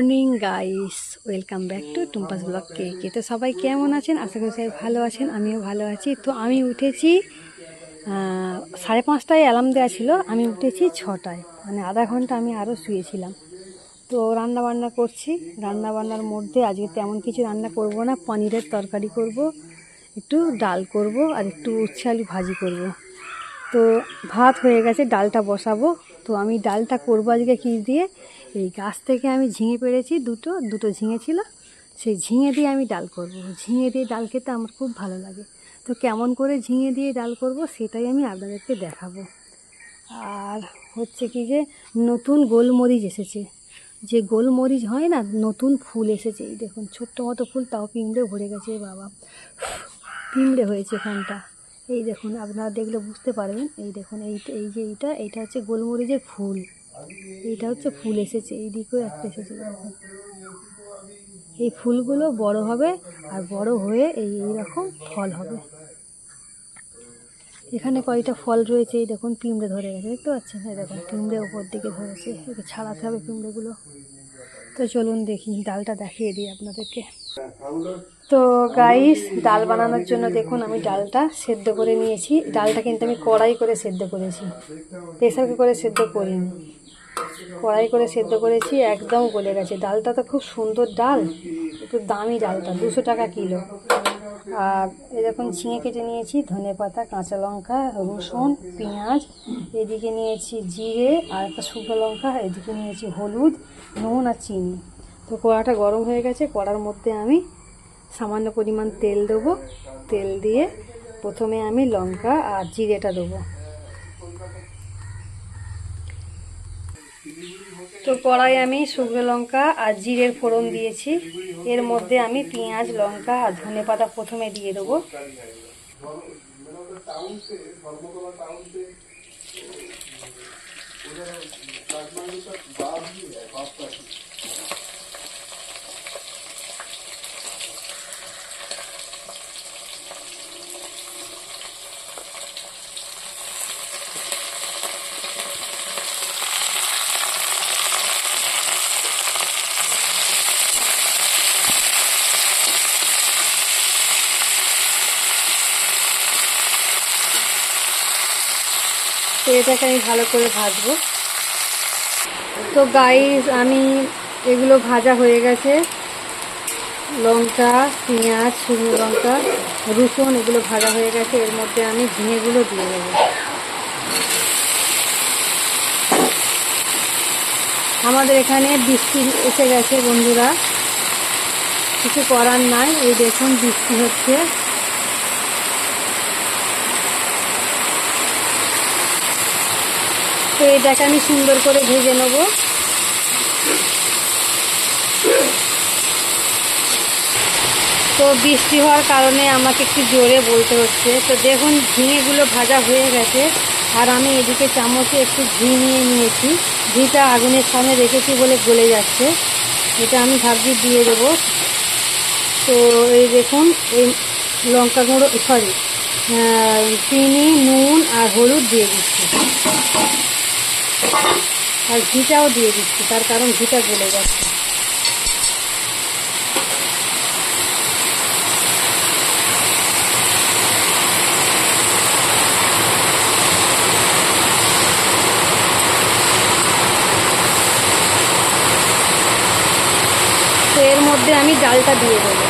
Morning guys welcome back to Tumpa's blog কে কে তো সবাই কেমন আছেন? আশা করি সবাই ভালো আছেন, আমিও ভালো আছি। তো আমি উঠেছি সাড়ে পাঁচটায় অ্যালার্ম দেওয়া ছিল, আমি উঠেছি ছটায়। মানে আধা ঘণ্টা আমি আরও শুয়েছিলাম। তো রান্না বান্না করছি। রান্না বান্নার মধ্যে আজকে তেমন কিছু রান্না করব না। পনিরের তরকারি করব, একটু ডাল করব, আর একটু উচ্ছে আলু ভাজি করব। তো ভাত হয়ে গেছে, ডালটা বসাবো। তো আমি ডালটা করব আজকে কী দিয়ে? এই গাছ থেকে আমি ঝিঙে পেরেছি দুটো দুটো ঝিঙে ছিল। সেই ঝিঙে দিয়ে আমি ডাল করব। ঝিঙে দিয়ে ডাল খেতে আমার খুব ভালো লাগে। তো কেমন করে ঝিঙে দিয়ে ডাল করব সেটাই আমি আপনাদেরকে দেখাবো। আর হচ্ছে কি যে, নতুন গোলমরিচ এসেছে। যে গোলমরিচ হয় না, নতুন ফুল এসেছে। এই দেখুন, ছোট্ট মতো ফুল, তাও পিঁমড়ে ভরে গেছে, বাবা। পিঁমড়ে হয়েছে এখানটা এই দেখুন, আপনারা দেখলে বুঝতে পারবেন। এই দেখুন, এই এই যে এইটা এইটা হচ্ছে গোলমরিচের ফুল। এইটা হচ্ছে ফুল এসেছে, এই দিকেও একটা এসেছে, এই ফুলগুলো বড় হবে আর বড় হয়ে এই এইরকম ফল হবে। এখানে কয়টা ফল রয়েছে, এই দেখুন পিঁমড়ে ধরে গেছে, দেখতে পাচ্ছেন? এই দেখুন পিঁমড়ে উপর দিকে ধরেছে, একে ছাড়াতে হবে পিঁমড়েগুলো তো চলুন দেখি, ডালটা দেখিয়ে দিই আপনাদেরকে। তো গাইস ডাল বানানোর জন্য দেখুন আমি ডালটা সেদ্ধ করে নিয়েছি। ডালটা কিন্তু আমি কড়াই করে সেদ্ধ করেছি। প্রেসার কুকারে সেদ্ধ করিনি। কড়াই করে সেদ্ধ করেছি, একদম গলে গেছে। ডালটা তো খুব সুন্দর ডাল, একটু দামি ডালটা, দুশো টাকা কিলো। আর এরকম ঝিঙে কেটে নিয়েছি, ধনে পাতা, কাঁচা লঙ্কা, রসুন, পেঁয়াজ, এদিকে নিয়েছি জিরে, আর একটা শুকনো লঙ্কা, এদিকে নিয়েছি হলুদ, নুন আর চিনি। তো কড়াটা গরম হয়ে গেছে, কড়ার মধ্যে আমি সামান্য পরিমাণ তেল দেবো। তেল দিয়ে প্রথমে আমি লঙ্কা আর জিরেটা দেবো। তো কড়াই আমি শুকনো লঙ্কা আর জিরের ফোড়ন দিয়েছি। এর মধ্যে আমি পেঁয়াজ, লঙ্কা আর ধনে পাতা প্রথমে দিয়ে দেবো। তো এটাকে আমি ভালো করে ভাজবো। তো গাইস আমি এগুলো ভাজা হয়ে গেছে। লঙ্কা, পেঁয়াজ, শুকনো লঙ্কা, রসুন এগুলো ভাজা হয়ে গেছে। এর মধ্যে আমি ঝিঙেগুলো দিয়ে দেবো। আমাদের এখানে বৃষ্টি এসে গেছে বন্ধুরা। কিছু করার নাই। এই দেখুন বৃষ্টি হচ্ছে। তো এটাকে আমি সুন্দর করে ভেজে নেব। তো বৃষ্টি হওয়ার কারণে আমাকে একটু জোরে বলতে হচ্ছে। তো দেখুন, ঝিঙেগুলো ভাজা হয়ে গেছে। আর আমি এদিকে চামচে একটু ঘি নিয়ে নিয়েছি। ঘিটা আগুনের সামনে রেখেছি বলে গলে যাচ্ছে। এটা আমি ভাবছি দিয়ে দেবো। তো এই দেখুন, এই লঙ্কা গুঁড়ো সরি চিনি, নুন আর হলুদ দিয়ে দিচ্ছি। আর ঘিটাও দিয়ে দিচ্ছি, তার কারণ ঘিটা গলে যাচ্ছে। তো এর মধ্যে আমি ডালটা দিয়ে দেবো।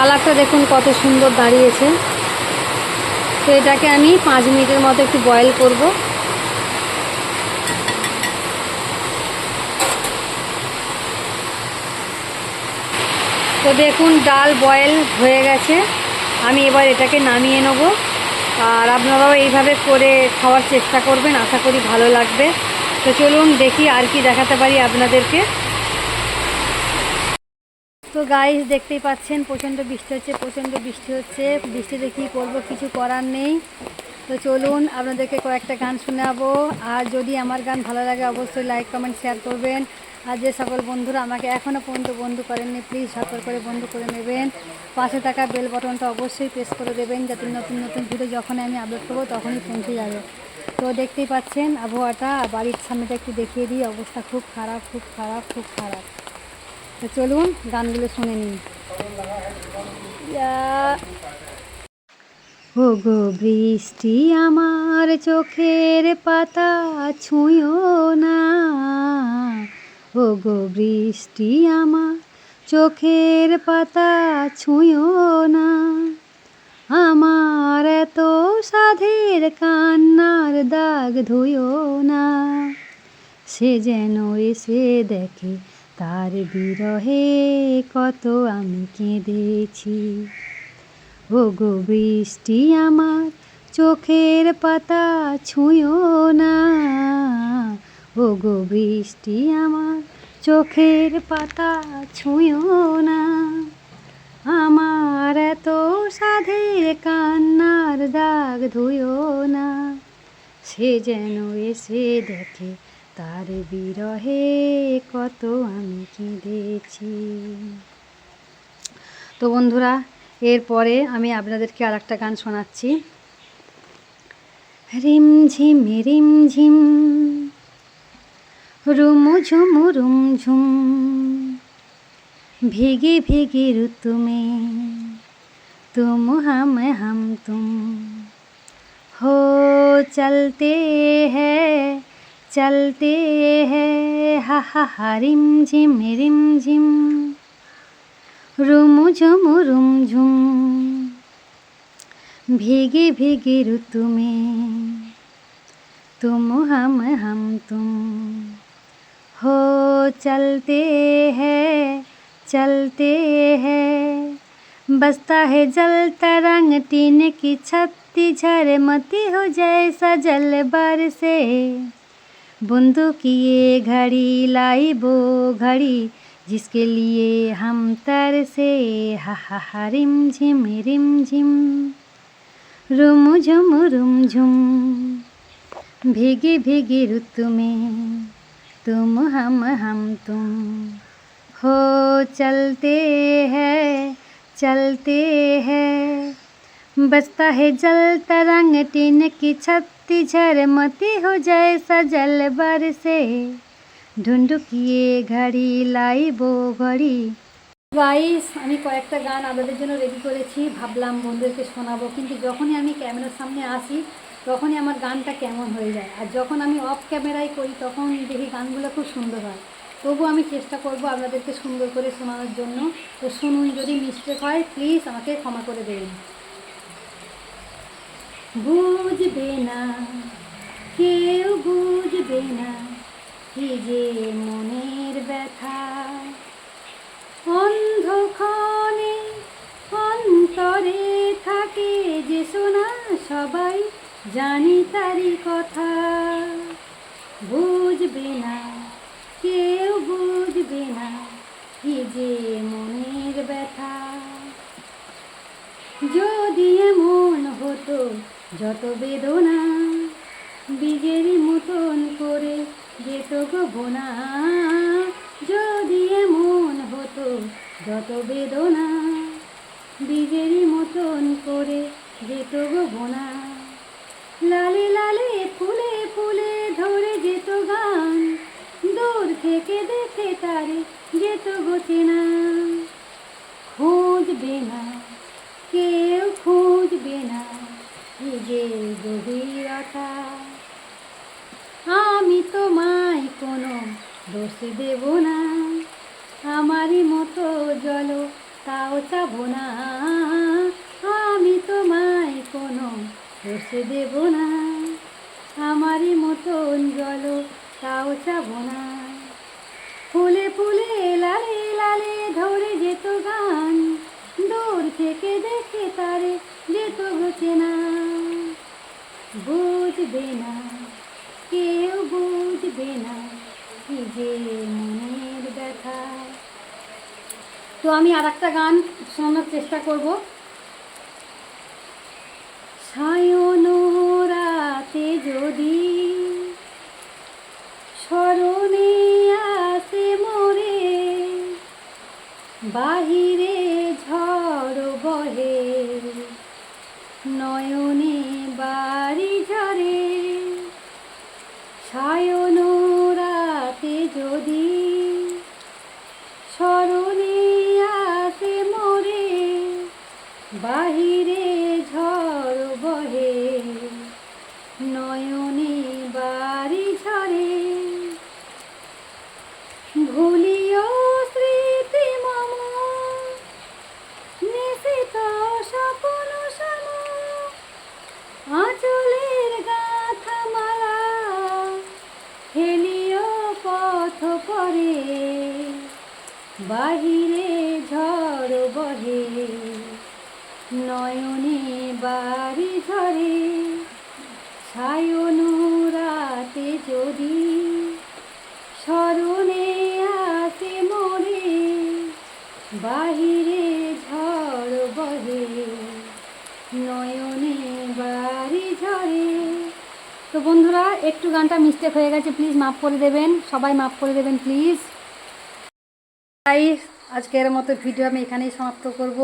কালারটা দেখুন কত সুন্দর দাঁড়িয়েছে। তো এটাকে আমি পাঁচ মিনিটের মতো একটু বয়েল করব। তো দেখুন ডাল বয়েল হয়ে গেছে। আমি এবার এটাকে নামিয়ে নেব। আর আপনারাও এইভাবে করে খাওয়ার চেষ্টা করবেন। আশা করি ভালো লাগবে। তো চলুন দেখি আর কি দেখাতে পারি আপনাদেরকে। তো গাইস দেখতেই পাচ্ছেন, প্রচণ্ড বৃষ্টি হচ্ছে, প্রচণ্ড বৃষ্টি হচ্ছে। বৃষ্টিতে কী করব কিছু করার নেই। তো চলুন, আপনাদেরকে কয়েকটা গান শোনাবো। আর যদি আমার গান ভালো লাগে, অবশ্যই লাইক কমেন্ট শেয়ার করবেন। আর যে সকল বন্ধুরা আমাকে এখনও পর্যন্ত বন্ধু করেননি প্লিজ সকল করে বন্ধু করে নেবেন। পাশে থাকা বেল বটনটা অবশ্যই প্রেস করে দেবেন, যাতে নতুন নতুন ভিডিও যখনই আমি আপলোড করব, তখনই পৌঁছে যাবে। তো দেখতেই পাচ্ছেন, আবহাওয়াটা বাড়ির সামনেটা একটু দেখিয়ে দিই, অবস্থা খুব খারাপ খুব খারাপ খুব খারাপ। চলুন, গানগুলো শুনে নিন ও গো বৃষ্টি আমার চোখের পাতা ছুঁয়ো না। ও গো বৃষ্টি আমার চোখের পাতা ছুঁয়ো না। আমার এত সাধের কান্নার দাগ ধুয়ো না। সে যেন এসে দেখে তার বিরহে কত আমি কেঁদেছি। ও গো বৃষ্টি আমার চোখের পাতা ছুঁয়ো না। ও গো বৃষ্টি আমার চোখের পাতা ছুঁয়ো না। আমার এত সাধের কান্নার দাগ ধুয়ো না। সে যেন এসে দেখে তার বিরহে কত আমি কেঁদেছি তো বন্ধুরা এরপরে আমি আপনাদেরকে আর একটা গান শোনাচ্ছি রিম ঝিম রিম ঝিম রুমু ঝুমু রুম ঝুম भीगी भीगी ऋतु में तुम हम हम तुम हो चलते हैं चलते हैं। हा हा रिम, झिम रिम, झिम। रुम, झुम रुम, झुम। भीगी भीगी ऋतु में तुम, हम हम, तुम। हो, चलते हैं चलते हैं। बसता है जल तरंग, टीन की छत्ती झरमती हो जैसा जल बरसे बूंदों की ये घड़ी लाई वो घड़ी, जिसके लिए हम तरसे हा हा हा, रिम, झिम रिम, झिम, रुम, झुम रुम, झुम। भीगी भीगी ऋतु में तुम, हम हम, तुम। हो, चलते हैं चलते हैं। बसता है जल तरंग टीन की छत्ती झरमती हो जैसा जल बरसे ঢুন্ডুকিয়ে ঘড়ি লাইব ঘড়ি গাইস আমি কয়েকটা গান আপনাদের জন্য রেডি করেছি ভাবলাম বন্ধুদেরকে শোনাবো কিন্তু যখনই আমি ক্যামেরার সামনে আসি তখনই আমার গানটা কেমন হয়ে যায় আর যখন আমি অফ ক্যামেরায় করি তখন দেখি গানগুলো খুব সুন্দর হয় তবু আমি চেষ্টা করব আপনাদেরকে সুন্দর করে শোনানোর জন্য তো শুনুন যদি মিস্টেক হয় প্লিজ আমাকে ক্ষমা করে দেবেন বুঝবে না, কেউ বুঝবে না কি যে মনের ব্যথা। অন্ধক্ষণে অন্তরে থাকে যে শোনা সবাই জানি তারই কথা। বুঝবে না, কেউ বুঝবে না কি যে মনের ব্যথা। যদি এমন হতো যত বেদনা বীজের মতন করে যেত গো বোনা, যদি এমন হতো যত বেদনা বীজের মতন করে যেত গো বোনা। লালে লালে ফুলে ফুলে ধরে যেত গান, দূর থেকে দেখে তারে যেত গোচেনা খুঁজবে না কেউ খুঁজবে না কি যে গভীরতা আমি তোমায় কোনো দোষ দেব না। আমারই মতো জল, তাও চাব না। আমি তোমায় কোনো দোষ দেব না। আমারই মতন জল, তাও চাব না। ফুলে ফুলে লালে লালে ধরে যেত গান, দূর থেকে দেখে তারে যেত ঘুচে না। বুঝবে না, কেউ বুঝবে না। যে মনের ব্যথা। তো আমি আর একটা গান শোনানোর চেষ্টা করব। সায়ন রাতে যদি স্মরণে আসে মরে, বাহিরে ঝড় বহে, নয়নে বাড়ি ঝরে, সায়ন বাহিরে রাতে যদি স্মরণে আসে মরে, বাহিরে ঝড় বহে, নয়নে বাড়ি ঝরে। তো বন্ধুরা, একটু গানটা মিস্টেক হয়ে গেছে প্লিজ মাফ করে দেবেন। সবাই মাফ করে দেবেন প্লিজ তাই আজকের মতো ভিডিও আমি এখানেই সমাপ্ত করব।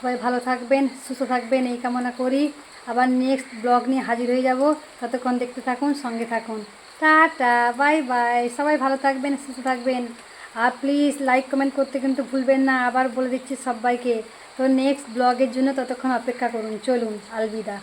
সবাই ভালো থাকবেন, সুস্থ থাকবেন, এই কামনা করি। আবার নেক্সট ব্লগ নিয়ে হাজির হয়ে যাব। ততক্ষণ দেখতে থাকুন, সঙ্গে থাকুন। Tata, bye bye. সবাই ভালো থাকবেন, সুস্থ থাকবেন। আর প্লিজ লাইক কমেন্ট করতে কিন্তু ভুলবেন না। আবার বলে দিচ্ছি সবাইকে। তো নেক্সট ব্লগের জন্য ততক্ষণ অপেক্ষা করুন। চলুন, আলবিদা।